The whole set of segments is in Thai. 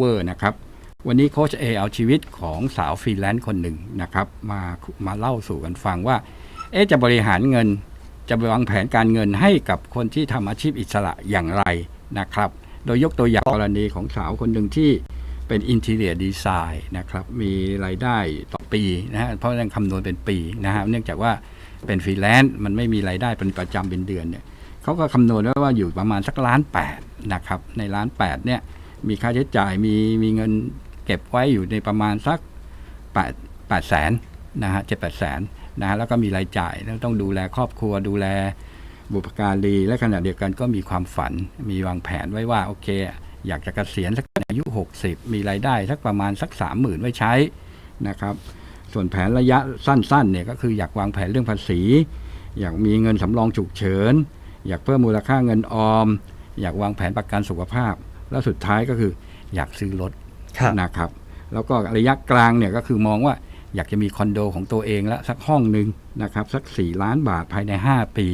Over นะครับ วันนี้โค้ชเอเอาชีวิตของสาวฟรีแลนซ์คนหนึ่งนะครับ มามาเล่าสู่กันฟังว่า เอ๊จะบริหารเงิน จะวางแผนการเงินให้กับคนที่ทำอาชีพอิสระอย่างไรนะครับ โดยยกตัวอย่างกรณีของสาวคนหนึ่งที่เป็นอินเท i รียดีไซน์นะครับ มีรายได้ต่อปีนะฮะเพราะยังคำนวณเป็นปีนะฮะเนื่องจากว่าเป็นฟรีแลนซ์มันไม่มีรายได้เป็นประจำเป็นเดือนเนี่ยเขาก็คำนวณไว้ว่าอยู่ประมาณสักล้านแปดนะครับ ในล้านแปดเนี่ย มีค่าใช้จ่ายมีมีเงินเก็บไว้อยู่ในประมาณสักแปดแปดแสนนะฮะเจ็ดแปดแสนนะฮะแล้วก็มีรายจ่ายแล้วต้องดูแลครอบครัวดูแลบุพการีและขณะเดียวกันก็มีความฝัน มีวางแผนไว้ว่าโอเค อยากจะเกษียณสักอายุ 60 มีรายได้สักประมาณสัก 30,000 ไว้ใช้นะครับ ส่วนแผนระยะสั้นๆเนี่ยก็คืออยากวางแผนเรื่องภาษี อยากมีเงินสำรองฉุกเฉิน อยากเพิ่มมูลค่าเงินออม อยากวางแผนประกันสุขภาพ แล้วสุดท้ายก็คืออยากซื้อรถครับนะครับ แล้วก็ระยะกลางเนี่ยก็คือมองว่าอยากจะมีคอนโดของตัวเองละสักห้องหนึ่งนะครับ สัก 4 ล้านบาทภายใน 5 ปี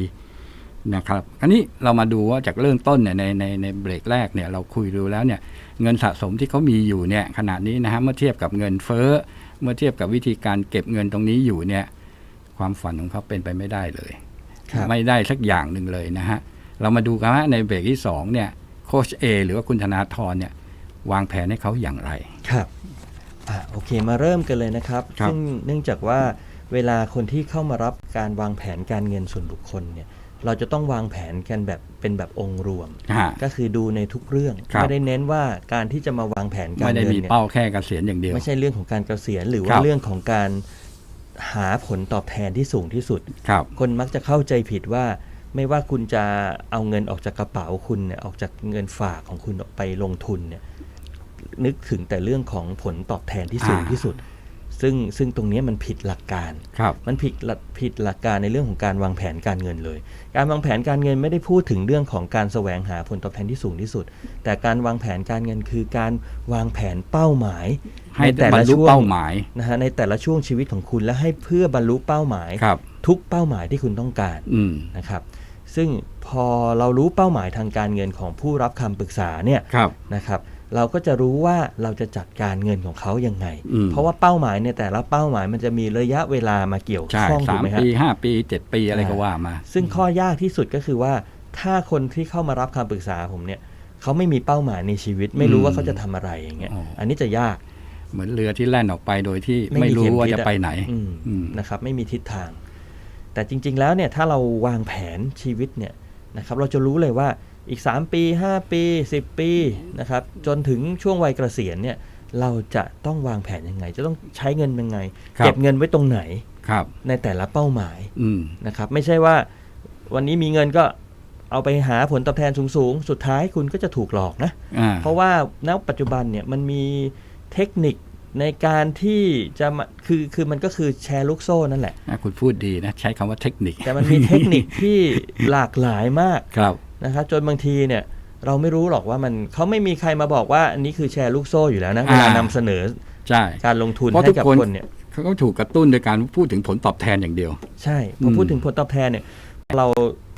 นะครับ อันนี้เรามาดูว่าจากเริ่มต้นเนี่ยในในในเบรกแรกเนี่ยเราคุยดูแล้วเนี่ยเงินสะสมที่เขามีอยู่เนี่ยขณะนี้นะฮะเมื่อเทียบกับเงินเฟ้อ เมื่อเทียบกับวิธีการเก็บเงินตรงนี้อยู่เนี่ยความฝันของเขาเป็นไปไม่ได้เลยครับไม่ได้สักอย่างหนึ่งเลยนะฮะเรามาดูกันว่าในเบรกที่สองเนี่ย โคชเอหรือว่าคุณธนาธรเนี่ยวางแผนให้เขาอย่างไร ครับอะโอเคมาเริ่มกันเลยนะครับ ครับซึ่งเนื่องจากว่าเวลาคนที่เข้ามารับการวางแผนการเงินส่วนบุคคลเนี่ย เราจะต้องวางแผนกันแบบเป็นแบบองค์รวม ฮะก็คือดูในทุกเรื่อง ครับ ไม่ได้เน้นว่าการที่จะมาวางแผนการไม่ได้เงินมีเนี่ย เป้าแค่เกษียณอย่างเดียว ไม่ใช่เรื่องของการเกษียณหรือคว่ารับ เรื่องของการหาผลตอบแทนที่สูงที่สุด ครับ คนมักจะเข้าใจผิดว่า ไม่ว่าคุณจะเอาเงินออกจากกระเป๋าคุณเนี่ยออกจากเงินฝากของคุณออกไปลงทุนเนี่ยนึกถึงแต่เรื่องของผลตอบแทนที่สูงอ่าที่สุด ซึ่งซึ่งตรงเนี้ยมันผิดหลักการครับมันผิดหลักผิดหลักการในเรื่องของการวางแผนการเงินเลย การวางแผนการเงินไม่ได้พูดถึงเรื่องของการแสวงหาผลตอบแทนที่สูงที่สุด แต่การวางแผนการเงินคือการวางแผนเป้าหมายให้ในแต่บรละรลุช่วงเป้าหมายนะฮะในแต่ละช่วงชีวิตของคุณและให้เพื่อบรรลุเป้าหมายครับทุกเป้าหมายที่คุณต้องการอืมนะครับ ซึ่งพอเรารู้เป้าหมายทางการเงินของผู้รับคำปรึกษาเนี่ยครับนะครับ เราก็จะรู้ว่าเราจะจัดการเงินของเขายังไงอืมเพราะว่าเป้าหมายในแต่ละเป้าหมายมันจะมีระยะเวลามาเกี่ยวใช่ข้องถูสากมไหมฮะปีห้าปีเจ็ดปีอะไรก็ว่ามา ซึ่งข้อยากที่สุดก็คือว่า ถ้าคนที่เข้ามารับคำปรึกษาผมเนี่ยเขาไม่มีเป้าหมายในชีวิต ไม่รู้อืมว่าเขาจะทำอะไรอย่างเงี้ยอ๋ออัอันนี้จะยากเหมือนเรือที่แล่นออกไปโดยที่ไม่ไม่มีรู้เข็มว่าทิศจะอะไปไหนอืมอืมนะครับ ไม่มีทิศทาง แต่จริง ๆ แล้วเนี่ยถ้าเราวางแผนชีวิตเนี่ยนะครับเราจะรู้เลยว่าอีก 3 ปี 5 ปี 10 ปีนะครับจนถึงช่วงวัยเกษียณเนี่ยเราจะต้องวางแผนยังไง จะต้องใช้เงินยังไงครับเก็บเงินไว้ตรงไหนครับในแต่ละเป้าหมายอืมนะครับไม่ใช่ว่าวันนี้มีเงินก็เอาไปหาผลตอบแทนสูงๆ สุดท้ายคุณก็จะถูกหลอกนะอ่าเพราะว่าณปัจจุบันเนี่ยมันมีเทคนิค ในการที่จะมาคือคือมันก็คือแชร์ลูกโซ่นั่นแหละอะคุณพูดดีนะ ใช้คำว่าเทคนิค แต่มันมีเทคนิคที่หลากหลายมากครับนะครับจนบางทีเนี่ยเราไม่รู้หรอกว่ามันเขาไม่มีใครมาบอกว่าอันนี้คือแชร์ลูกโซ่อยู่แล้วนะเวลาอ่านนำเสนอใช่การลงทุนเพราะให้ทุกกับคนคนเนี่ยเขาก็ถูกกระตุ้นโดยการพูดถึงผลตอบแทนอย่างเดียว ใช่พอพูดอืมถึงผลตอบแทนเนี่ย เรา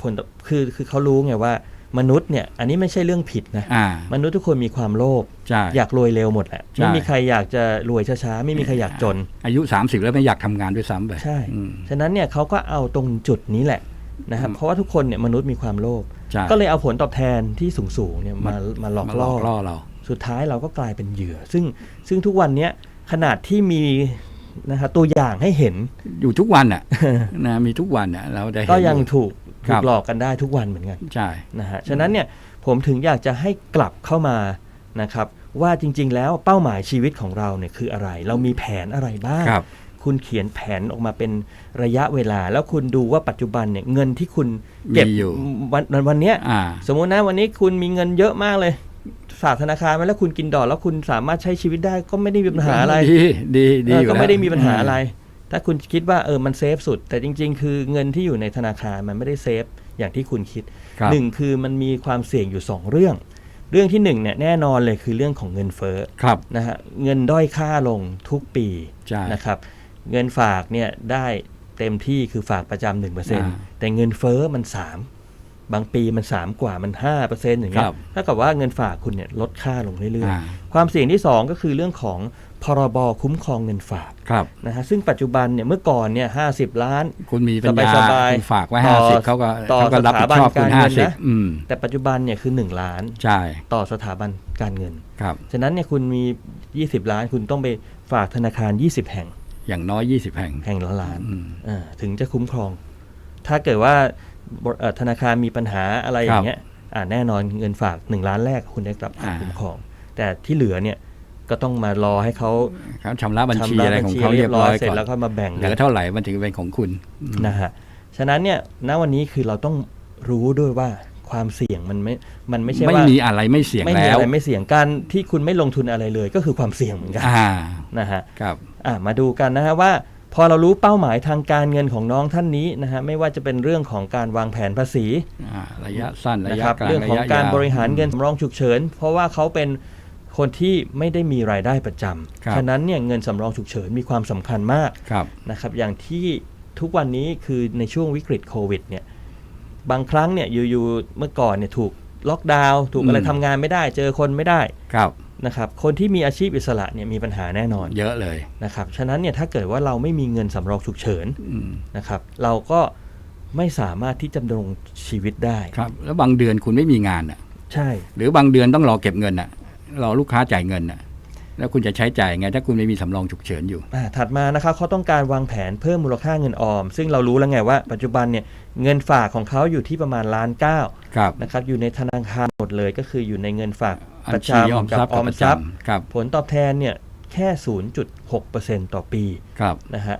ผลตอบคือคือเขารู้ไงว่า มนุษย์เนี่ยอันนี้ไม่ใช่เรื่องผิดนะอ่า มนุษย์ทุกคนมีความโลภใช่ อยากรวยเร็วหมดแหละใช่ ไม่มีใครอยากจะรวยช้าๆไม่มีใครอยากจน อายุ 30 แล้วไม่อยากทำงานด้วยซ้ำไปใช่ อืม ฉะนั้นเนี่ยเขาก็เอาตรงจุดนี้แหละนะครับอืมเพราะว่าทุกคนเนี่ยมนุษย์มีความโลภใช่ ก็เลยเอาผลตอบแทนที่สูงๆเนี่ยมามาหลอกมาหลล่ออกล่อเรา สุดท้ายเราก็กลายเป็นเหยื่อ ซึ่งซึ่งทุกวันเนี้ยขนาดที่มีนะครับตัวอย่างให้เห็นอยู่ทุกวันอะ นะมีทุกวันอะเราได้เห็นก็ยังอถูกค ถูรักบหลอกกันได้ทุกวันเหมือนกันใช่นะฮะฉะนั้นเนี่ยผมถึงอยากจะให้กลับเข้ามานะครับ ว่าจริง ๆ แล้วเป้าหมายชีวิตของเราเนี่ยคืออะไร เรามีแผนอะไรบ้างครับคุณเขียนแผนออกมาเป็นระยะเวลา แล้วคุณดูว่าปัจจุบันเนี่ยเงินที่คุณเก็บมีอยู่วันวันวันเนี้ยอ่าสมมุตินะวันนี้คุณมีเงินเยอะมากเลยฝากธนาคารไว้แล้วคุณกินดอกแล้วคุณสามารถใช้ชีวิตได้ก็ไม่ได้มีปัญหาอะไร ดีดีดีเอออยู่ก็แล้วไม่ได้มีปัญหาอะไร ถ้าคุณคิดว่าเออมันเซฟสุด แต่จริง ๆ คือเงินที่อยู่ในธนาคารมันไม่ได้เซฟอย่างที่คุณคิดครับหนึ่งคือมันมีความเสี่ยงอยู่สองเรื่อง เรื่องที่หนึ่งเนี่ยแน่นอนเลยคือเรื่องของเงินเฟ้อครับนะฮะเงินด้อยค่าลงทุกปีใช่นะครับเงินฝากเนี่ยได้เต็มที่คือฝากประจำหนึ่งเปอร์เซ็นต์อ่าแต่เงินเฟ้อมันสามบางปีมัน 3 กว่ามัน5%อย่างเงี้ครัยบถ้ากับว่าเงินฝากคุณเนี่ยลดค่าลงเรื่อยอ่าๆความเสี่ยงที่ 2 ก็คือเรื่องของ พรบคุ้มครองเงินฝากครับนะฮะซึ่งปัจจุบันเนี่ยเมื่อก่อนเนี่ยห้ล้าน คุณมีปัญญาสบายๆคุณฝากไว้ต่ห้าอสิบเขาก็ต่อเขาก็รับผิดชอบสถาบันคุณการห้าเงินสิบนะอืมแต่ปัจจุบันเนี่ยคือ1ล้านใช่ต่อสถาบันการเงินครับฉะนั้นเนี่ยคุณมี20ล้านคุณต้องไปฝากธนาคาร20แห่ง อย่างน้อยยี่สิบแห่งแห่งละล้านอืมอ่าถึงจะคุ้มครอง ถ้าเกิดว่าบเอ่อธนาคารมีปัญหาอะไรอย่างเงี้ยอ่าแน่นอนเงินฝาก1ล้านแรกคุณได้รับการอ่าคุ้มครอง แต่ที่เหลือเนี่ย ก็ต้องมารอให้เขาเขาชำระบัญชีชำระอะไรบัญของชีเขาเรีเรียยบบร้ร้ออยยเสร็จก่อนแล้วก็มาแบ่งเหกัลืนอเท่าไหร่มันถึงเป็นของคุณอืมนะฮะฉะนั้นเนี่ยณวันนี้คือเราต้องรู้ด้วยว่าความเสี่ยงมันไม่ มันไม่ใช่ไม่ว่ามีอะไรไม่เสี่ยงไม่มีแล้วอะไรไม่เสี่ยงการที่คุณไม่ลงทุนอะไรเลย ก็คือความเสี่ยงเหมือนกันอ่านะฮะครับอะมาดูกันนะฮะว่า พอเรารู้เป้าหมายทางการเงินของน้องท่านนี้นะฮะไม่ว่าจะเป็นเรื่องของการวางแผนภาษีอ่าระยะสั้นระนะยะครับกลางเรื่องของะยะการยวบริหารเงินสำรองฉุกเฉิน เพราะว่าเขาเป็น คนที่ไม่ได้มีรายได้ประจครับำฉะนั้นเนี่ยเงินสำรองฉุกเฉินมีความสำคัญมากครับนะครับอย่างที่ทุกวันนี้คือในช่วงวิกฤตโควิดเนี่ยบางครั้งเนี่ยอยู่ๆเมื่อก่อนเนี่ยถูกล็อกดาวน์ถูกอะไรอืมทำงานไม่ได้เจอคนไม่ได้ครับนะครับคนที่มีอาชีพอิสระเนี่ยมีปัญหาแน่นอน เยอะเลยนะครับฉะนั้นเนี่ยถ้าเกิดว่าเราไม่มีเงินสำรองฉุกเฉินอืมนะครับเราก็ไม่สามารถที่จะดำรงชีวิตได้ครับ แล้วบางเดือนคุณไม่มีงานอะใช่ หรือบางเดือนต้องรอเก็บเงินอะ รอลูกค้าจ่ายเงินอะแล้วคุณจะใช้จ่ายไง ถ้าคุณไม่มีสำรองฉุกเฉินอยู่อ่าถัดมานะครับเขาต้องการวางแผนเพิ่มมูลค่าเงินออม ซึ่งเรารู้แล้วไงว่าปัจจุบันเนี่ยเงินฝากของเขาอยู่ที่ประมาณล้านเก้าครับนะครับอยู่ในธนาคารหมดเลยก็คืออยู่ในเงินฝากอัปญระชีออมจำกับทรัพย์อกัอบมประทรัพย์จำครับผลตอบแทนเนี่ยแค่ 0.6%ต่อปีครับนะฮะ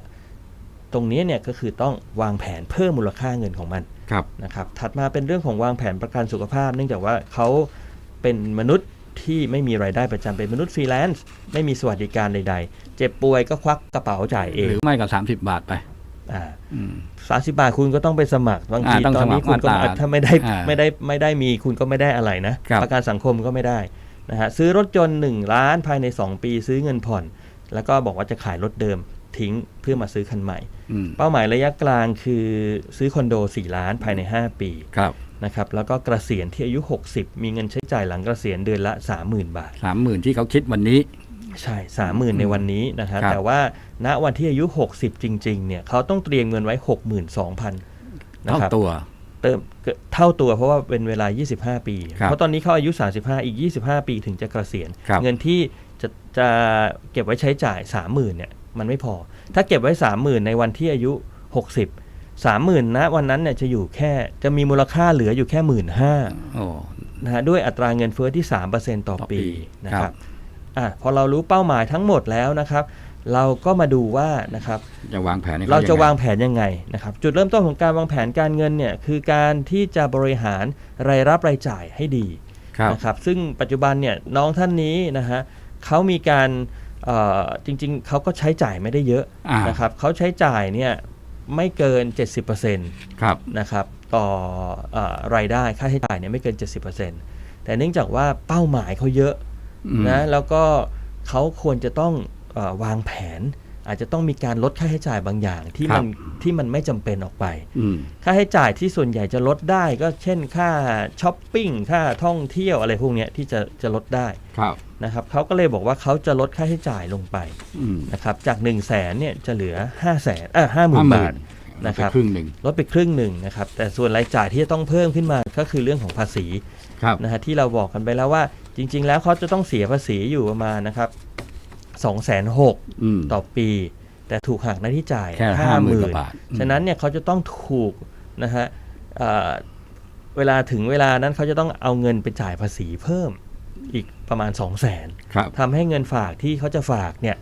ตรงนี้เนี่ยก็คือต้องวางแผนเพิ่มมูลค่าเงินของมันครับนะครับถัดมาเป็นเรื่องของวางแผนประกันสุขภาพ เนื่องจากว่าเขาเป็นมนุษย์ ที่ไม่มีรายได้ประจำเป็นมนุษย์ฟรีแลนซ์ไม่มีสวัสดิการใด ๆ เจ็บป่วยก็ควักกระเป๋าจ่ายเอหงรือไม่ก็สามสิบบาทไปอ่าอืมสามสิบาทคุณก็ต้องไปสมัครบางทีอ่าต้องตอนนี้สมัครคุณก็มาตราถ้าไม่ได้อ่าไม่ได้ไม่ได้มีคุณก็ไม่ได้อะไรนะครับประกันสังคมก็ไม่ได้นะฮะซื้อรถยนต์1ล้านภายใน 2 ปีซื้อเงินผ่อน แล้วก็บอกว่าจะขายรถเดิมทิ้งเพื่อมาซื้อคันใหม่อืมเป้าหมายระยะกลางคือซื้อคอนโด 4 ล้านภายใน 5 ปีครับ นะครับแล้วก็เกษียณที่อายุ 60 มีเงินใช้จ่ายหลังเกษียณเดือนละ 30,000 บาท สามหมื่นที่เขาคิดวันนี้ ใช่30,000ในวันนี้นะฮะครับแต่ว่าณวันที่อายุ 60 จริงๆเนี่ยเขาต้องเตรียมเงินไว้ 62,000นะเท่าครับตัว เติมเท่าตัวเพราะว่าเป็นเวลา 25 ปี ครับเพราะตอนนี้เขาอายุ 35 อีก 25 ปีถึงจะเกษียณ ครับ เงินที่จะจะเก็บไว้ใช้จ่าย 30,000เนี่ยมันไม่พอ ถ้าเก็บไว้ 30,000 ในวันที่อายุ 60 30,000นะวันนั้นเนี่ยจะอยู่แค่จะมีมูลค่าเหลืออยู่แค่1 5ื่นโอ้นะฮะด้วยอัตราเงินเฟ้อที่ 3%ต่อต่อปีปีนะคครัรับบอะพอเรารู้เป้าหมายทั้งหมดแล้วนะครับ เราก็มาดูว่านะครับจะวางแผนให้ขเราจะยังไงวางแผนยังไงนะครับ จุดเริ่มต้นของการวางแผนการเงินเนี่ยคือการที่จะบริหารรายรับรายจ่ายให้ดีครับนะครับ ซึ่งปัจจุบันเนี่ยน้องท่านนี้นะฮะเขามีการเอ่อจริงๆเขาก็ใช้จ่ายไม่ได้เยอะอ่านะครับเขาใช้จ่ายเนี่ย ไม่เกิน 70%ครับนะครับต่อเออรายได้ค่าใช้จ่ายเนี่ยไม่เกิน 70%แต่เนื่องจากว่าเป้าหมายเขาเยอะอืมนะแล้วก็เขาควรจะต้องเออวางแผน อาจจะต้องมีการลดค่าใช้จ่ายบางอย่างที่มันที่มันไม่จำเป็นออกไปอืมค่าใช้จ่ายที่ส่วนใหญ่จะลดได้ก็เช่นค่าช้อปปิ้งค่าท่องเที่ยวอะไรพวกเนี้ยที่จะจะลดได้ครับ นะครับเขาก็เลยบอกว่าเขาจะลดค่าใช้จ่ายลงไปอืมนะครับจาก 1 0 0 0 0แสนเนี่ยจะเหลือ 5 0 0แสนอะห้าหมื่นบาทนะครับไปครึ่งหนึ่งลดไปครึ่งหนึ่งนะครับแต่ส่วนรายจ่ายที่จะต้องเพิ่มขึ้นมาก็คือเรื่องของภาษีครับนะฮะที่เราบอกกันไปแล้วว่าจริง ๆ แล้วเขาจะต้องเสียภาษีอยู่ประมาณนะครับสองแสนหกอืมต่อปี แต่ถูกหักหน้าที่จ่ายแค่ห้าหมื่50,000กนว่าบาทอืมฉะนั้นเนี่ยเขาจะต้องถูกนะฮะเอ่อเวลาถึงเวลานั้นเขาจะต้องเอาเงินไปจ่ายภาษีเพิ่ม อีกประมาณ 2 0 0แสนครับทำให้เงินฝากที่เขาจะฝากเนี่ย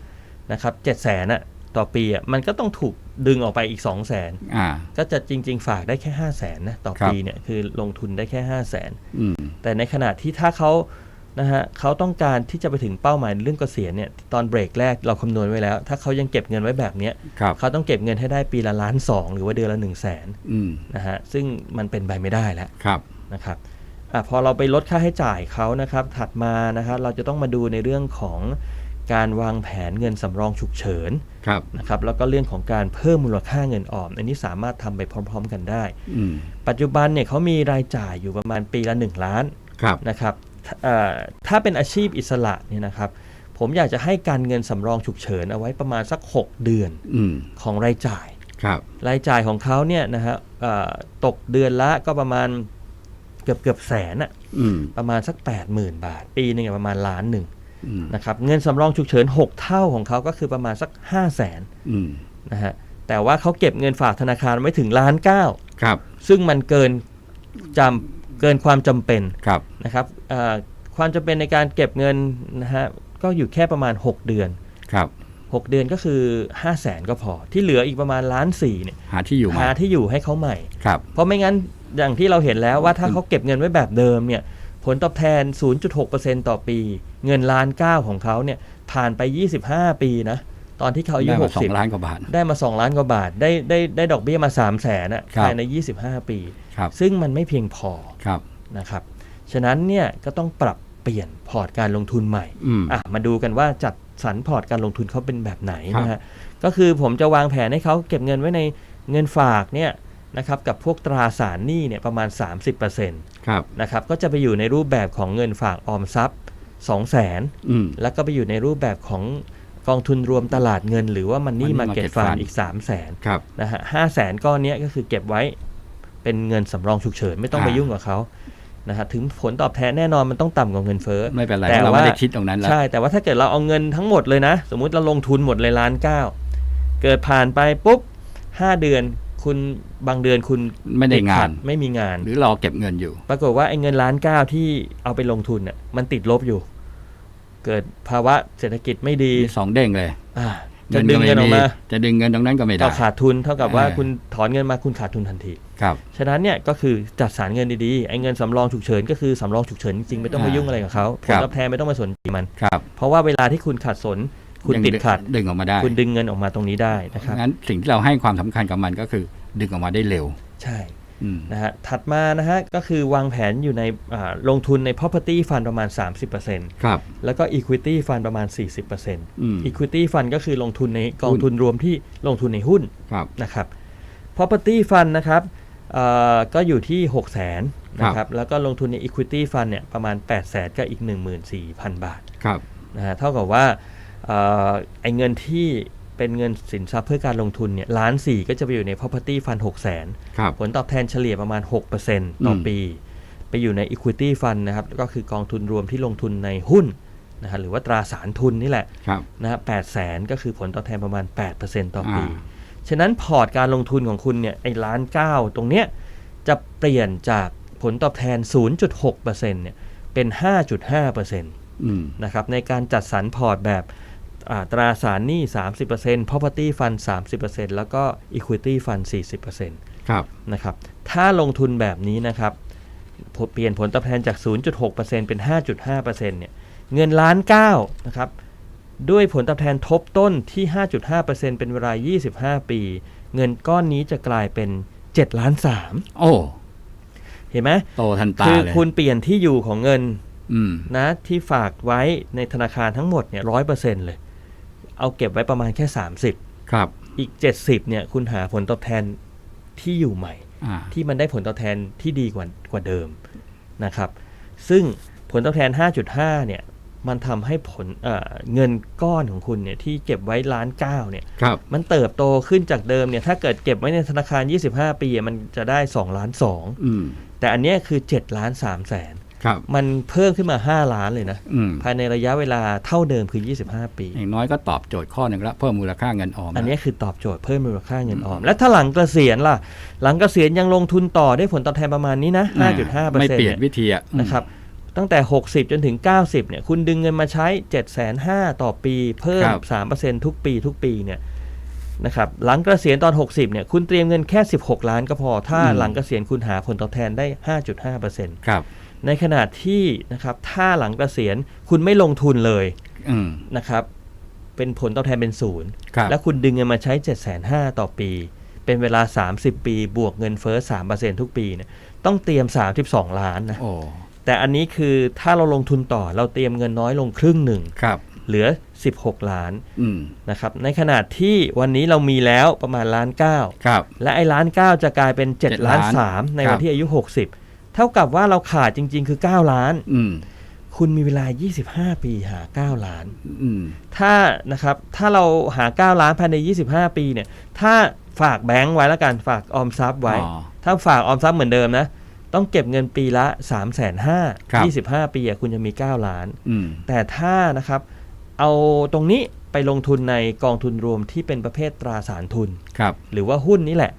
นะครับเจ็ดแสนอะต่อปีอะมันก็ต้องถูกดึงออกไปอีก 2 0 0แสนอ่าก็จะจริง ๆ ฝากได้แค่5 0 0แสนนะต่อครับปีเนี่ยคือลงทุนได้แค่ 5 0 0แสนอืมแต่ในขณะที่ถ้าเขานะฮะเขาต้องการที่จะไปถึงเป้าหมายเรื่องเกษียณเนี่ยตอนเบรกแรกเราคำนวณไว้แล้ว ถ้าเขายังเก็บเงินไว้แบบเนี้ยครับเขาต้องเก็บเงินให้ได้ปีละล้านสองหรือว่าเดือนละ1นึ่งแสนอืมนะฮะซึ่งมันเป็นไปไม่ได้แล้วครับนะครับ อะพอเราไปลดค่าใช้จ่ายเขานะครับ ถัดมานะครับเราจะต้องมาดูในเรื่องของการวางแผนเงินสำรองฉุกเฉินครับนะครับแล้วก็เรื่องของการเพิ่มมูลค่าเงินออม อันนี้สามารถทำไปพร้อม ๆ กันได้อืมปัจจุบันเนี่ยเขามีรายจ่ายอยู่ประมาณปีละ 1 ล้านครับนะครับเอ่อถ้าเป็นอาชีพอิสระเนี่ยนะครับ ผมอยากจะให้การเงินสำรองฉุกเฉินเอาไว้ประมาณสัก 6 เดือนอืมของรายจ่ายครับรายจ่ายของเขาเนี่ยนะฮะเอ่อตกเดือนละก็ประมาณเกือบเกือบแสนอะอืมประมาณสัก 80,000 บาท ปีหนึงอะประมาณล้านหนึ่งอืมนะครับเงินสำรองฉุกเฉิน 6 เท่าของเขาก็คือประมาณสัก 5 0 0แสนอืมนะฮะแต่ว่าเขาเก็บเงินฝากธนาคารไว้ถึงล้านเก้าครับ ซึ่งมันเกินจำเกินความจำเป็นครับนะครับเอ่อความจำเป็นในการเก็บเงินนะฮะก็อยู่แค่ประมาณ 6 เดือนครับ6เดือนก็คือ5 0 0แสนก็พอ ที่เหลืออีกประมาณล้านสี่เนี่ยหาที่อยู่หามาที่อยู่ให้เขาใหม่ครับเพราะไม่งั้น อย่างที่เราเห็นแล้วว่าถ้าเขาเก็บเงินไว้แบบเดิมเนี่ยผลตอบแทน 0.6%ต่อปี เงินล้านเก้าของเขาเนี่ยผ่านไป 25 ปีนะ ตอนที่เขาอายุได้มาสอง60 ล้านกว่าบาท ได้มา 2 ล้านกว่าบาท ได้ได้ได้ดอกเบี้ยมา 3 0 0แสนอะครับภายใน 25 ปีครับซึ่งมันไม่เพียงพอครับนะครับ ฉะนั้นเนี่ยก็ต้องปรับเปลี่ยนพอร์ตการลงทุนใหม่อืมอะมาดูกันว่าจัดสรรพอร์ตการลงทุนเขาเป็นแบบไหนครับนะฮะ ก็คือผมจะวางแผนให้เขาเก็บเงินไว้ในเงินฝากเนี่ย นะครับกับพวกตราสารหนี้เนี่ยประมาณ 30%นครับะครับก็จะไปอยู่ในรูปแบบของเงินฝากออมทรัพย์ 2 0 0 0 0 0อืม แล้วก็ไปอยู่ในรูปแบบของกองทุนรวมตลาดเงิน หรือว่ามันนี่ Money มาเก็ต Market ฟัน Fund อีก 3 0 0 0 0นครับ นะฮะห้าแสนก้อนเนี้ยก็คือเก็บไว้เป็นเงินสำรองฉุกเฉินไม่ต้องไปอ่า ยุ่งกับเขานะฮะถึงผลตอบแทนแน่นอนมันต้องต่ำกว่าเงินเฟ้อ ไม่เป็นไรแต่เราว่าไม่ได้คิดตรงนั้นแล้ว ใช่ แต่ว่าถ้าเกิดเราเอาเงินทั้งหมดเลยนะ สมมุติเราลงทุนหมดเลยล้านเก้าเกิดผ่านไปปุ๊บห้าเดือน คุณบางเดือนคุณไม่ได้ติขังาน ไม่มีงาน หรือรอเก็บเงินอยู่ ปรากฏว่าไอ้เงินล้านเก้าที่เอาไปลงทุนเนี่ยมันติดลบอยู่ เกิดภาวะเศรษฐกิจไม่ดีมีสองเด้งเลยอ่าจะดึงเงินออกมา จะดึงเงินตรงนั้นก็ไม่ได้ก็ขาดทุนเท่ากับว่าเออคุณถอนเงินมาคุณขาดทุนทันที ครับ ฉะนั้นเนี่ยก็คือจัดสรรเงินดีๆ ไอ้เงินสำรองฉุกเฉินก็คือสำรองฉุกเฉินจริงๆไม่ต้องไปอ่ายุ่งอะไรกับเขาผครัลบตอบแทนไม่ต้องไปสนใจมันครับเพราะว่าเวลาที่คุณขาดสน คุณยังติดขัดดึงออกมาได้ คุณดึงเงินออกมาตรงนี้ได้นะครับงั้นสิ่งที่เราให้ความสำคัญกับมันก็คือดึงออกมาได้เร็ว ใช่อืมนะฮะถัดมานะฮะก็คือวางแผนอยู่ในอ่าลงทุนใน property fund ประมาณ 30%ครับแล้วก็ equity fund ประมาณ 40%อืม equity fund ก็คือลงทุนในกองทุนรวมที่ลงทุนในหุ้นครับนะครับ property fund นะครับเอ่อก็อยู่ที่ 6 0 0 0 0นนะครับแล้วก็ลงทุนใน equity fund เนี่ยประมาณ 8 0 0 0 0ก็อีก 14,000 บาทครับนะฮะเท่ากับว่าเอ่อ ไอ้เงินที่เป็นเงินสินทรัพย์เพื่อการลงทุนเนี่ยล้านสี่ก็จะไปอยู่ใน property fund 6 0 0 0 0นครับผลตอบแทนเฉลี่ยประมาณ 6%ต่ออมปี ไปอยู่ใน equity fund นะครับ ก็คือกองทุนรวมที่ลงทุนในหุ้นนะฮะหรือว่าตราสารทุนนี่แหละครับนะฮะ8แสนก็คือผลตอบแทนประมาณ 8%ต่อปีอ่าฉะนั้นพอร์ตการลงทุนของคุณเนี่ยไอ้ล้านเก้าตรงเนี้ยจะเปลี่ยนจากผลตอบแทน 0.6%เนี่ยเป็น 5.5%อืมนะครับในการจัดสรรพอร์ตแบบอ่า ตราสารหนี้ 30% property fund 30%แล้วก็ equity fund 40%ครับนะครับ ถ้าลงทุนแบบนี้นะครับผลเปลี่ยนผลตอบแทนจาก 0.6%เป็น 5.5%เนี่ย เงินล้านเก้านะครับ ด้วยผลตอบแทนทบต้นที่ 5.5%เป็นเวลา 25 ปี เงินก้อนนี้จะกลายเป็น 7 ล้านโอ้3เห็นไหมโตทันตาคือเลยคุณเปลี่ยนที่อยู่ของเงินอืมนะที่ฝากไว้ในธนาคารทั้งหมดเนี่ยร้อยเปอร์เซ็นต์เลย เอาเก็บไว้ประมาณแค่ 30 ครับ อีก 70เนี่ยคุณหาผลตอบแทนที่อยู่ใหม่อ่าที่มันได้ผลตอบแทนที่ดีกว่ากว่าเดิมนะครับ ซึ่งผลตอบแทน 5.5 เนี่ยมันทำให้ผลเอ่อเงินก้อนของคุณเนี่ยที่เก็บไว้ล้านเก้าเนี่ยครับมันเติบโตขึ้นจากเดิมเนี่ยถ้าเกิดเก็บไว้ในธนาคาร 25 ปีอะมันจะได้ 2 ล้านอืม2แต่อันเนี้ยคือ 7 ล้าน3แสนครับ มันเพิ่มขึ้นมา 5 ล้านเลยนะอืมภายในระยะเวลาเท่าเดิมคือ 25 ปี อย่างน้อยก็ตอบโจทย์ข้อหนึ่งละเพิ่มมูลค่าเงินออม อันละนี้คือตอบโจทย์เพิ่มมูลค่าเงินออม และถ้าหลังเกษียณล่ะ หลังเกษียณยังลงทุนต่อได้ผลตอบแทนประมาณนี้นะอ่า5.5เปอร์ไม่เซ็นเปลี่ยนต์วิธีอะนะครับตั้งแต่ 60 จนถึง 90 เนี่ย คุณดึงเงินมาใช้ 7 5 0 0 0ต่อปี เพิ่ม 3%ทุกปีทุกปีเนี่ยนะครับหลังเกษียณตอน 60 เนี่ย คุณเตรียมเงินแค่ 16 ล้านก็พอ ถ้าหลังเกษียณคุณหาผลตอบแทนได้ 5.5%ครับ ในขณะที่นะครับถ้าหลังเกษียณคุณไม่ลงทุนเลยอืมนะครับ เป็นผลตอบแทนเป็นศูนย์ครับแล้วคุณดึงเงินมาใช้ 7 5 0 0 0ต่อปี เป็นเวลา 30 ปี บวกเงินเฟ้อ3%ทุกปีเนี่ยต้องเตรียม 32 ล้านนะ โอ้แต่อันนี้คือถ้าเราลงทุนต่อเราเตรียมเงินน้อยลงครึ่งหนึ่ง ครับ เหลือ 16 ล้านอืมนะครับในขณะที่วันนี้เรามีแล้วประมาณล้านเก้า ครับ และไอ้ล้านเก้าจะกลายเป็นเจ็ด7ล้านล้านสามในครัวันบที่อายุ 60เท่ากับว่าเราขาดจริง ๆ คือ 9 ล้านอืมคุณมีเวลา 25 ปีหา 9 ล้านอืมถ้านะครับ ถ้าเราหา 9 ล้านภายใน 25 ปีเนี่ย ถ้าฝากแบงค์ไว้แล้วกัน ฝากออมทรัพย์ไว้อ๋อถ้าฝากออมทรัพย์เหมือนเดิมนะ ต้องเก็บเงินปีละ 3 5 0 0 0ครับ0 25 ปีอะคุณจะมี 9 ล้านอืมแต่ถ้านะครับ เอาตรงนี้ไปลงทุนในกองทุนรวมที่เป็นประเภทตราสารทุนครับหรือว่าหุ้นนี่แหละ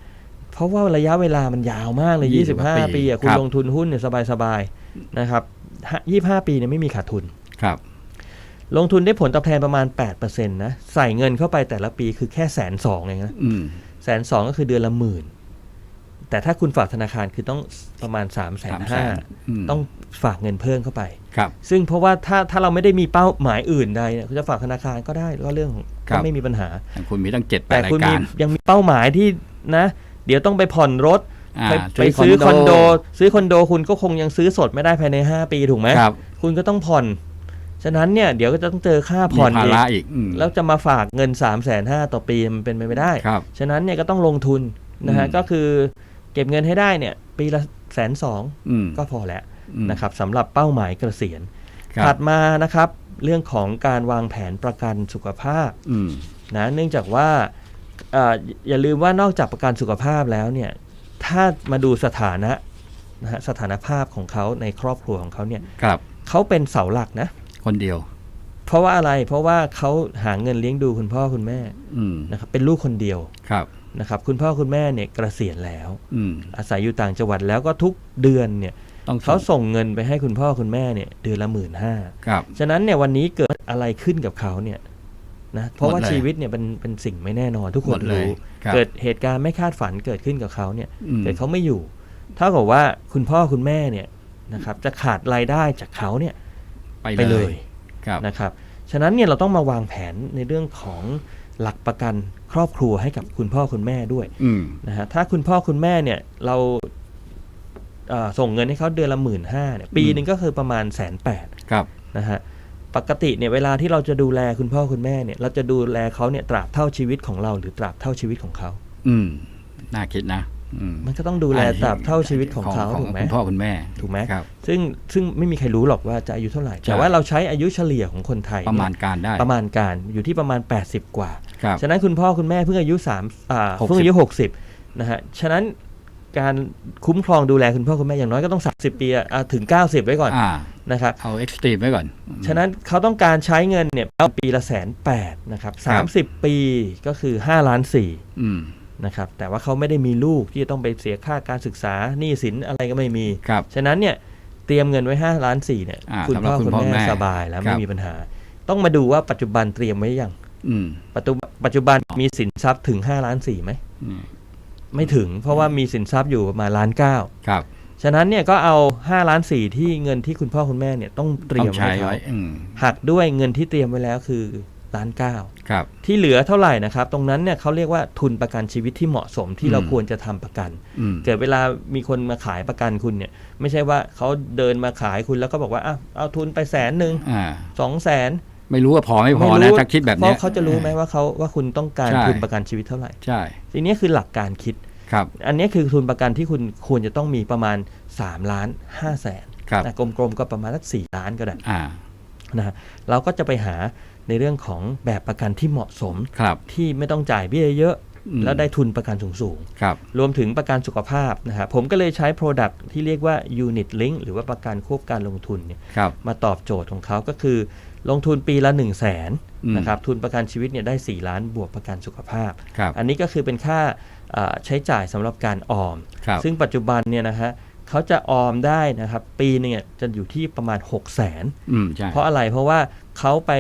เพราะว่าระยะเวลามันยาวมากเลยยี่สิบกว่าปี25 ปีอะคุณครับลงทุนหุ้นเนี่ยสบายๆนะครับ25 ปีเนี่ยไม่มีขาดทุนครับ ลงทุนได้ผลตอบแทนประมาณ8%นะใส่เงินเข้าไปแต่ละปีคือแค่แสนสองเองนะอืมแสนสองก็คือเดือนละหมื่นแต่ถ้าคุณฝากธนาคารคือต้องประมาณ3ามแสนห้ามต้องฝากเงินเพิ่มเข้าไปครับซึ่งเพราะว่าถ้าถ้าเราไม่ได้มีเป้าหมายอื่นใดเนี่ยคุณจะฝากธนาคารก็ได้ก็เรื่องของครับก็ไม่มีปัญหาแต่คุณมีตั้งเจ็ดแปแต่ดราคุณยมีการยังมีเป้าหมายที่นะ เดี๋ยวต้องไปผ่อนรถอ่าไปไปซื้อคอนโด ซื้อคอนโดคุณก็คงยังซื้อสดไม่ได้ภายใน 5 ปีถูกไหมครับ คุณก็ต้องผ่อน ฉะนั้นเนี่ยเดี๋ยวก็จะต้องเจอค่ามีผ่อนภาอีกระอีกอืมแล้วจะมาฝากเงิน3ามแสนห้าต่อปีมันเป็นไปไม่ได้ครับฉะนั้นเนี่ยก็ต้องลงทุนนะฮะอืมก็คือเก็บเงินให้ได้เนี่ย ปีละแสนสองอืมก็พอแล้วอืมนะครับสำหรับเป้าหมายเกษียณครับถัดมานะครับ เรื่องของการวางแผนประกันสุขภาพอืมนะเนื่องจากว่าเอ่ออย่าลืมว่านอกจากประกันสุขภาพแล้วเนี่ยถ้ามาดูสถานะนะฮะสถานภาพของเขาในครอบครัวของเขาเนี่ยครับเขาเป็นเสาหลักนะ คนเดียว เพราะว่าอะไรเพราะว่าเขาหาเงินเลี้ยงดูคุณพ่อคุณแม่อืมนะครับเป็นลูกคนเดียวครับนะครับคุณพ่อคุณแม่เนี่ยเกษียณแล้วอืมอาศัยอยู่ต่างจังหวัดแล้วก็ทุกเดือนเนี่ยต้องเขาส่งเงินไปให้คุณพ่อคุณแม่เนี่ยเดือนละหมื่นห้าครับฉะนั้นเนี่ยวันนี้เกิดอะไรขึ้นกับเขาเนี่ย นะเพราะว่าหมดเลยชีวิตเนี่ยเป็นเป็นสิ่งไม่แน่นอนทุกคหมนดเลยรู้ครับเกิดเหตุการณ์ไม่คาดฝันเกิดขึ้นกับเขาเนี่ยอืมเกิดเขาไม่อยู่เท่ากับว่าคุณพ่อคุณแม่เนี่ยนะครับจะขาดรายได้จากเขาเนี่ยไปไปเลเลยยครับนะครับฉะนั้นเนี่ยเราต้องมาวางแผนในเรื่องของหลักประกันครอบครัวให้กับคุณพ่อคุณแม่ด้วยอืมนะฮะถ้าคุณพ่อคุณแม่เนี่ยเราเอ่อส่งเงินให้เขาเดือนละหมื่นห้าเนี่ยปีหนึ่งก็คือประมาณแสนแปดครับนะฮะ ปกติเนี่ยเวลาที่เราจะดูแลคุณพ่อคุณแม่เนี่ย เราจะดูแลเขาเนี่ยตราบเท่าชีวิตของเราหรือตราบเท่าชีวิตของเขาอืมน่าคิดนะอืมมันก็ต้องดูแลตราบเท่าชีวิตของเขาของถูกไหมคุณพ่อคุณแม่ถูกไหมครับซึ่งซึ่งไม่มีใครรู้หรอกว่าจะอายุเท่าไหร่ใช่แต่ว่าเราใช้อายุเฉลี่ยของคนไทย ประเนี่ยมาณการได้ประมาณการอยู่ที่ประมาณ 80 กว่าครับฉะนั้นคุณพ่อคุณแม่เพิ่งอายุ3อ่า60เพิ่งอายุ 60นะฮะฉะนั้น การคุ้มครองดูแลคุณพ่อคุณแม่อย่างน้อยก็ต้อง 30 ปีอะอะถึง 90 ไว้ก่อนอ่า นะครับ เอาเอ็กซ์ตรีมไว้ก่อน ฉะนั้นเขาต้องการใช้เงินเนี่ยเอาปีละแสนแปดนะครับครั สามบสิบปีก็คือ 5 ล้านสี่อืม นะครับ แต่ว่าเขาไม่ได้มีลูกที่จะต้องไปเสียค่าการศึกษาหนี้สินอะไรก็ไม่มี ครับ ฉะนั้นเนี่ยเตรียมเงินไว้ 5 ล้านสี่เนี่ยอ่าคุณสำหรับพ่อคุณคุณพ่อแม่แม่สบายแล้วครัไม่บมีปัญหา ต้องมาดูว่าปัจจุบันเตรียมไว้ยังอืมปัจจุบันปัจจุบันมีสินทรัพย์ถึง 5 ล้านสี่ไหมอืม ไม่ถึง เพราะว่ามีสินทรัพย์อยู่ประมาณล้านเก้าครับ ฉะนั้นเนี่ยก็เอา5ล้านสี่ที่เงินที่คุณพ่อคุณแม่เนี่ยต้องเตรีต้ยอมงใช้ไว้เขาไว้อืมหักด้วยเงินที่เตรียมไว้แล้วคือล้านเก้าครับ ที่เหลือเท่าไหร่นะครับ ตรงนั้นเนี่ยเขาเรียกว่าทุนประกันชีวิตที่เหมาะสมที่เราอืมควรจะทำประกันอืมเกิดเวลามีคนมาขายประกันคุณเนี่ย ไม่ใช่ว่าเขาเดินมาขายคุณแล้วก็บอกว่าอะเอาทุนไปแสนหนึ่งอ่าสองแสน ไม่รู้ว่าพอไม่พอนะถ้าคิดแบบเพเนี้ยราะเขาจะรู้ไหมว่าเขาว่าคุณต้องการใช่ทุนประกันชีวิตเท่าไหร่ใช่ทีนี้คือหลักการคิดครับ อันนี้คือทุนประกันที่คุณควรจะต้องมีประมาณ3ล้าน5แสนครับนะกลมๆก็ประมาณสักสี่ล้านก็ได้อ่านะฮะเราก็จะไปหาในเรื่องของแบบประกันที่เหมาะสมครับที่ไม่ต้องจ่ายเบี้ยเยอะอืมแล้วได้ทุนประกันสูงครับๆรวมถึงประกันสุขภาพนะฮะผมก็เลยใช้ Product ที่เรียกว่า Unit Link หรือว่าประกันควบการลงทุนเนี่ยครับมาตอบโจทย์ของเขาก็คือ ลงทุนปีละ 1 0 0 0 0แสนอืมนะครับทุนประกันชีวิตเนี่ยได้ 4 ล้านบวกประกันสุขภาพครับอันนี้ก็คือเป็นค่าเอ่อใช้จ่ายสำหรับการออมครับซึ่งปัจจุบันเนี่ยนะฮะเขาจะออมได้นะครับปีหนึงเนี่ยจะอยู่ที่ประมาณ 6 0 0แสนอืมใช่เพราะอะไรเพราะว่าเขาไป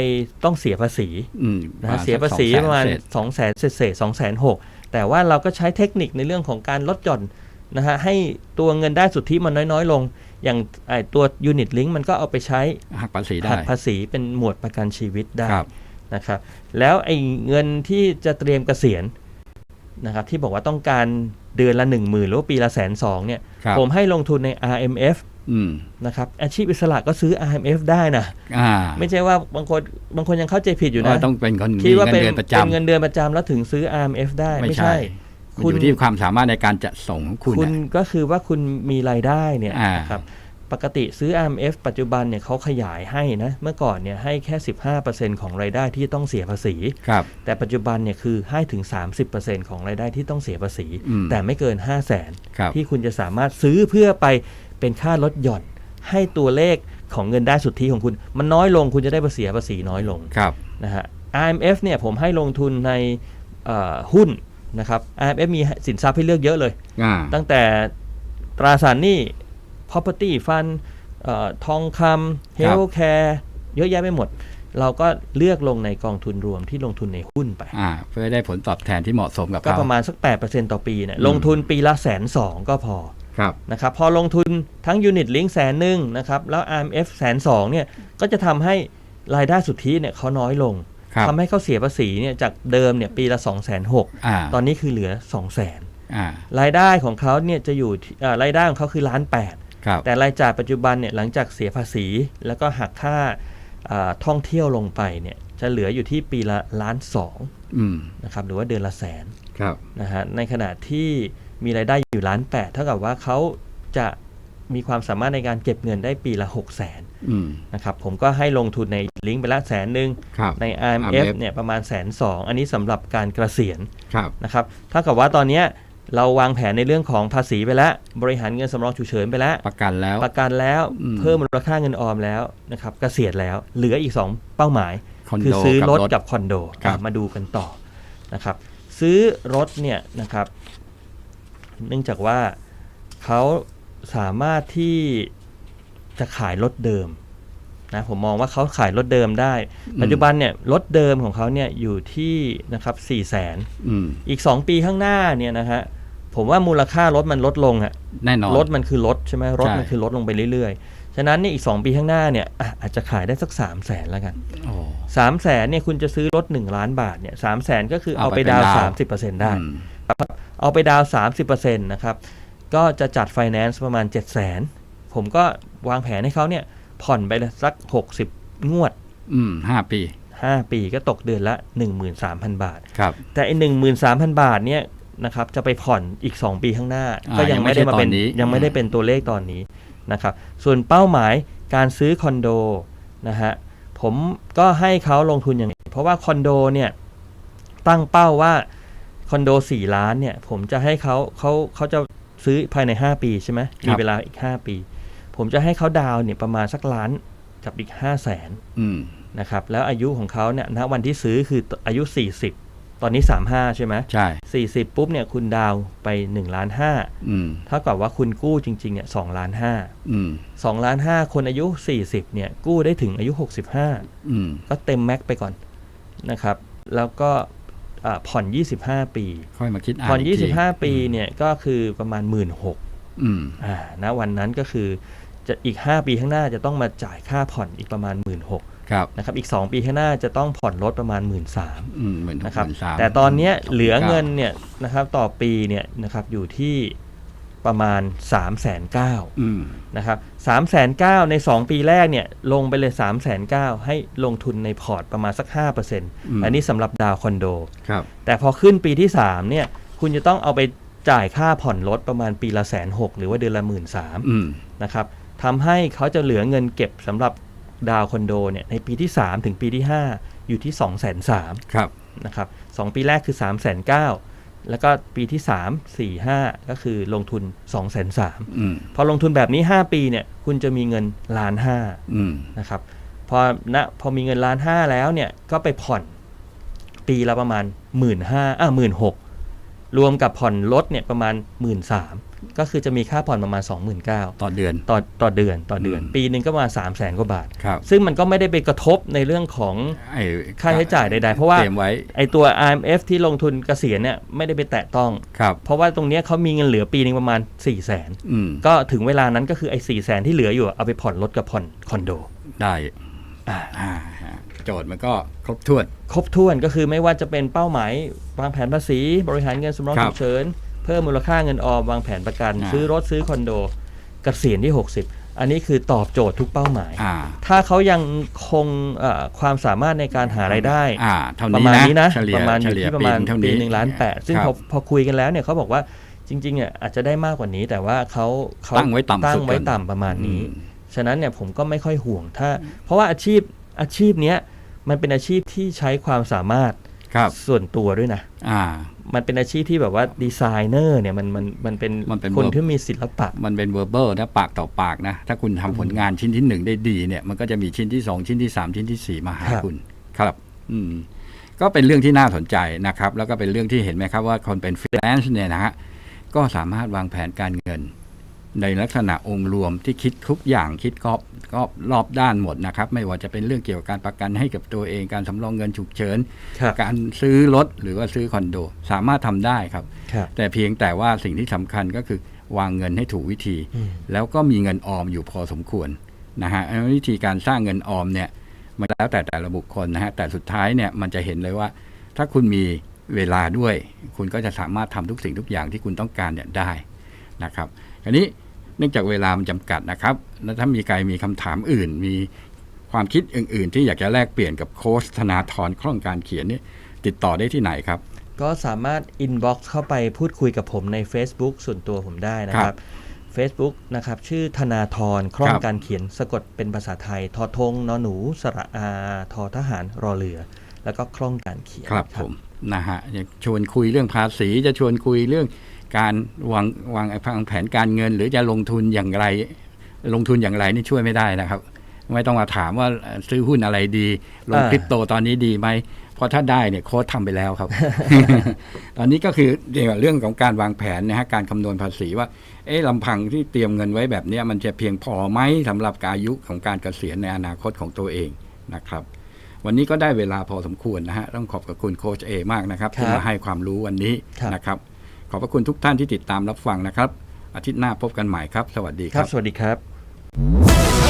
ต้องเสียภาษีอืมนะฮะสักเสียภาษี200,000ประมาณเศษ2 0 0แสนเศษสองแสนหกแต่ว่าเราก็ใช้เทคนิคในเรื่องของการลดหย่อน นะฮะให้ตัวเงินได้สุทธิมันน้อยๆ ลง อย่างไอตัว Unit Link มันก็เอาไปใช้หักภาษีได้หักภาษีเป็นหมวดประกันชีวิตได้ครับนะครับแล้วไอ้เงินที่จะเตรียมเกษียณนะครับที่บอกว่าต้องการเดือนละ 1 0,000 หรือว่าปีละแสนสองเนี่ยครับผมให้ลงทุนใน RMF อืมนะครับอาชีพอิสระก็ซื้อ IMF ได้นะอ่าไม่ใช่ว่าบางคนบางคนยังเข้าใจผิดอยู่นะว่าต้องเป็นคนคิมีดว่าเงินเป็นเดือนประเป็นจำเงินเดือนประจำแล้วถึงซื้อ IMF ได้ไม่ไม่ใช่ ใช่มันคุอณยู่ที่ความสามารถในการจัดส่งของคุณคุณน่ะก็คือว่าคุณมีรายได้เนี่ยอ่านนะครับปกติซื้อ IMF ปัจจุบันเนี่ยเขาขยายให้นะ เมื่อก่อนเนี่ยให้แค่ 15%ของรายได้ที่ต้องเสียภาษีครับแต่ปัจจุบันเนี่ยคือให้ถึง 30%ของรายได้ที่ต้องเสียภาษีอืมแต่ไม่เกิน 5 0 0แสนครับที่คุณจะสามารถซื้อเพื่อไปเป็นค่าลดหย่อนให้ตัวเลขของเงินได้สุทธิของคุณ มันน้อยลงคุณจะได้ภาษีภาษีน้อยลงครับนะฮะ IMF เนี่ยผมให้ลงทุนในเอ่อหุ้น นะครับ IMF มีสินทรัพย์ให้เลือกเยอะเลยอ่าตั้งแต่ตราสารหนี้ property fund เอ่อทองคำ healthcare เยอะแยะไปหมด เราก็เลือกลงในกองทุนรวมที่ลงทุนในหุ้นไปอ่าเพื่อได้ผลตอบแทนที่เหมาะสมกับก็เขาประมาณสัก 8%ต่อปีเนี่ยอืมลงทุนปีละแสนสองก็พอครับนะครับพอลงทุนทั้งยูนิตลิงแสนหนึ่งนะครับแล้ว IMF แสนสองเนี่ยก็จะทำให้รายได้สุทธิเนี่ยเขาน้อยลง ครับทำให้เขาเสียภาษีเนี่ยจากเดิมเนี่ยปีละ 2 6 0 0 0อ่าตอนนี้คือเหลือ 2 0 0 0 0อ่ารายได้ของเขาเนี่ยจะอยู่ที่เอ่อรายได้ของเขาคือล้านแปดครับแต่รายจ่ายปัจจุบันเนี่ยหลังจากเสียภาษี แล้วก็หักค่าอ่าท่องเที่ยวลงไปเนี่ยจะเหลืออยู่ที่ปีละล้านสองอืมนะครับหรือว่าเดือนละแสนครับนะฮะในขณะที่มีรายได้อยู่ล้านแปดเท่ากับว่าเขาจะมีความสามารถในการเก็บเงินได้ปีละ6 0 0 0 0นอืม นะครับผมก็ให้ลงทุนในลิงก์ไปละแสนหนึ่งครับใน IMF IMF เนี่ยประมาณแสนสองอันนี้สำหรับการเกษียณครับนะครับเท่ากับว่าตอนเนี้ยเราวางแผนในเรื่องของภาษีไปแล้ว บริหารเงินสำรองฉุกเฉินไปแล้ว ประกันแล้วประกันแล้วอืมเพิ่มมูลค่าเงินออมแล้วนะครับเกษียณแล้วเหลืออีก 2 เป้าหมายคอนโดคือซื้อรถกับรถกับคอนโดครับอะมาดูกันต่อนะครับ ซื้อรถเนี่ยนะครับ เนื่องจากว่าเขาสามารถที่ จะขายรถเดิมนะผมมองว่าเขาขายรถเดิมได้ ปัจจุบันเนี่ยรถเดิมของเขาเนี่ยอยู่ที่นะครับสี่แสนอืมอีก 2 ปีข้างหน้าเนี่ยนะฮะผมว่ามูลค่ารถมันลดลงอะแน่นอนรถมันคือรถใช่ไหมรถใช่มันคือลดลงไปเรื่อยๆ ฉะนั้นเนี่ยอีก 2 ปีข้างหน้าเนี่ยอะอาจจะขายได้สัก 3 0 0แสนแล้วกันโอ้3 0 0แสนเนี่ยคุณจะซื้อรถ 1 ล้านบาทเนี่ยสามแสนก็คือเอาเอาไปไปดาวน์เป็นดาวสามสิบเปอร์เซ็นต์ได้อืมเอาไปดาวน์สามสิบเปอร์เซ็นต์นะครับก็จะจัดไฟแนนซ์ประมาณ 7 0 0แสน ผมก็วางแผนให้เขาเนี่ย ผ่อนไปสัก 60 งวด อืมห้าปี5ปีก็ตกเดือนละ 13,000 บาท ครับ แต่อีกหนึ่งหมื่นสามพันบาทเนี่ยนะครับจะไปผ่อนอีก 2 ปีข้างหน้าอ่าก็ยังไม่ได้มาเป็นยังไม่ใช่ตอนนี้ยังไม่ได้เป็นตัวเลขตอนนี้นะครับ ส่วนเป้าหมายการซื้อคอนโดนะฮะผมก็ให้เขาลงทุนอย่างนี้เพราะว่าคอนโดเนี่ยตั้งเป้าว่าคอนโด 4 ล้านเนี่ย ผมจะให้เขาเขาเขาจะซื้อภายใน 5 ปีใช่ไหมมีเวลาอีก 5 ปี ผมจะให้เขาดาวน์เนี่ยประมาณสักล้านกับอีก5 0 0แสนอืมนะครับ แล้วอายุของเขาเนี่ยณวันที่ซื้อคืออายุ 40 ตอนนี้ 35 ใช่ไหมใช่ 40 ปุ๊บเนี่ยคุณดาวน์ไป1ล้าน5อืมเท่ากับว่าคุณกู้จริงๆเนี่ย2ล้านอืม5 2ล้าน5คนอายุ 40เนี่ยกู้ได้ถึงอายุ 65อืมก็เต็มแม็กไปก่อนนะครับ แล้วก็อ่าผ่อน 25 ปี ค่อยมาคิดอ่านผ่อนกที25 ปีเนี่ยก็คือประมาณ 1 6ื่นอืมอ่าณวันนั้นก็คือ จะอีก 5 ปีข้างหน้าจะต้องมาจ่ายค่าผ่อนอีกประมาณ 1 6ื่นครับนะครับอีก 2 ปีข้างหน้าจะต้องผ่อนรถประมาณ 1 3ื่นอืมหมื่นหกนะครับหมื่นสามแต่ตอนเนี้ยสงเหลือเงินก้าเนี่ยนะครับต่อปีเนี่ยนะครับอยู่ที่ประมาณ 3 9 0 0 0อืมนะครับ3 9 0 0 0ใน 2 ปีแรกเนี่ยลงไปเลย 3 9 0 0 0ให้ลงทุนในพอร์ตประมาณสัก 5%อันนี้สำหรับดาวคอนโดครับแต่พอขึ้นปีที่ 3 เนี่ยคุณจะต้องเอาไปจ่ายค่าผ่อนรถประมาณปีละแสนหกหรือว่าเดือนละหมื่นสามอืมนะครับ ทำให้เขาจะเหลือเงินเก็บสำหรับดาวคอนโดเนี่ยในปีที่ 3 ถึงปีที่ 5 อยู่ที่ 2 3 0 0 0ครับนะครับสองปีแรกคือ 3 9 0 0 0แล้วก็ปีที่ 3 4 5 ก็คือลงทุน 2 3 0 0 0อืมพอลงทุนแบบนี้ 5 ปีเนี่ยคุณจะมีเงินล้านห้าอืมนะครับพอณพอมีเงินล้านห้าแล้วเนี่ยก็ไปผ่อนปีละประมาณ 1 5ื่นห้าอะหมื่นหกรวมกับผ่อนรถเนี่ยประมาณ 1 3ื่นสาม ก็คือจะมีค่าผ่อนประมาณ 29,000ต่อเดือนต่อต่อเดือนต่อเดือนอืมปีหนึ่งก็ประมาณ3 0 0แสนกว่าบาทครับซึ่งมันก็ไม่ได้ไปกระทบในเรื่องของไอ้ค่าใช้จ่ายใดๆ เพราะว่าเตรียมไว้ไอตัว IMF ที่ลงทุนเกษียณเนี่ยไม่ได้ไปแตะต้องครับเพราะว่าตรงเนี้ยเขามีเงินเหลือปีหนึงประมาณ 4 0 0แสนอืมก็ถึงเวลานั้นก็คือไอ้สี่แสนที่เหลืออยู่เอาไปผ่อนรถกับผ่อนคอนโดได้อ่าอ่าฮะโจทย์มันก็ครบถ้วน ครบถ้วนก็คือไม่ว่าจะเป็นเป้าหมายวางแผนภาษี บริหารเงินสำรองครับฉุกเฉินเพิ่มมูลค่าเงินออมวางแผนประกันอ่าซื้อรถซื้อคอนโดเกษียณที่ 60 อันนี้คือตอบโจทย์ทุกเป้าหมายอ่าถ้าเขายังคงเอ่อความสามารถในการหารายได้อ่าเท่าประนี้มาณนะนี้นะเฉลี่ยประมาณอเฉยู่ลี่ยที่ประมาณเท่าปีนี้หนึ่งล้านแปดซึ่งคพรัอบพอคุยกันแล้วเนี่ยเขาบอกว่าจริงๆเนี่ยอาจจะได้มากกว่านี้แต่ว่าเขาเขาตั้งไว้ต่ำตั้สุงดไว้ก่อนต่ำประมาณนี้อืมฉะนั้นเนี่ยผมก็ไม่ค่อยห่วงถ้า เพราะว่าอาชีพอาชีพเนี้ยมันเป็นอาชีพที่ใช้ความสามารถครับส่วนตัวด้วยนะอ่า มันเป็นอาชีพที่แบบว่าดีไซเนอร์เนี่ยมันมันมันเป็นมันเป็นคน work ที่มีศิลปะ มันเป็น verbal นะปากต่อปากนะ ถ้าคุณทำผลงานชิ้นที่หนึ่งได้ดีเนี่ยมันก็จะมีชิ้นที่สองชิ้นที่สามชิ้นที่สี่มาหาครับคุณครับ อืมก็เป็นเรื่องที่น่าสนใจนะครับ แล้วก็เป็นเรื่องที่เห็นไหมครับว่าคนเป็นฟรีแลนซ์เนี่ยนะฮะก็สามารถวางแผนการเงิน ในลักษณะองค์รวมที่คิดทุกอย่างคิดกอบกอบรอบด้านหมดนะครับ ไม่ว่าจะเป็นเรื่องเกี่ยวกับการประกันให้กับตัวเองการสำรองเงินฉุกเฉินครับการซื้อรถหรือว่าซื้อคอนโด สามารถทำได้ครับครับ แต่เพียงแต่ว่าสิ่งที่สำคัญก็คือวางเงินให้ถูกวิธีอืมแล้วก็มีเงินออมอยู่พอสมควรนะฮะวิธีการสร้างเงินออมเนี่ยมันแล้วแต่แต่ละบุคคลนะฮะแต่สุดท้ายเนี่ยมันจะเห็นเลยว่า ถ้าคุณมีเวลาด้วย คุณก็จะสามารถทำทุกสิ่งทุกอย่างที่คุณต้องการเนี่ยได้นะครับ อันนี้เนื่องจากเวลามันจำกัดนะครับ แล้วถ้ามีใครมีคำถามอื่น มีความคิดอื่น ๆ ที่อยากจะแลกเปลี่ยนกับโค้ชธนาธรคล่องการเขียนนี่ติดต่อได้ที่ไหนครับ ก็สามารถ inbox เข้าไปพูดคุยกับผมใน Facebook ส่วนตัวผมได้นะครับ Facebook นะครับชื่อธนาธรคล่อคงรับการเขียนสะกดเป็นภาษาไทย ทอทงนอหนู สระอาทอทหารรอเรือ แล้วก็คล่องการเขียนครับผมนะฮะจะชวนคุยเรื่องภาษีจะชวนคุยเรื่อง การวางวางวางแผนการเงิน หรือจะลงทุนอย่างไร ลงทุนอย่างไรนี่ช่วยไม่ได้นะครับ ไม่ต้องมาถามว่าเอ่อซื้อหุ้นอะไรดี ลงอ่าคริปโตตอนนี้ดีไหมเพราะถ้าได้เนี่ยโค้ดทำไปแล้วครับ ตอนนี้ก็คือเกี่ยวกับเรื่องของการวางแผนนะฮะการคำนวณภาษีว่า เอ๊ะลำพังที่เตรียมเงินไว้แบบเนี้ยมันจะเพียงพอไหมสำหรับอายุของการเกษียณในอนาคตของตัวเองนะครับวันนี้ก็ได้เวลาพอสมควรนะฮะ ต้องขอบคุณโค้ชเอมากนะครับครับ ที่มาให้ความรู้วันนี้ครับนะครับ ขอบพระคุณทุกท่านที่ติดตามรับฟังนะครับ อาทิตย์หน้าพบกันใหม่ครับ สวัสดีคครัรับ บ สวัสดีครับ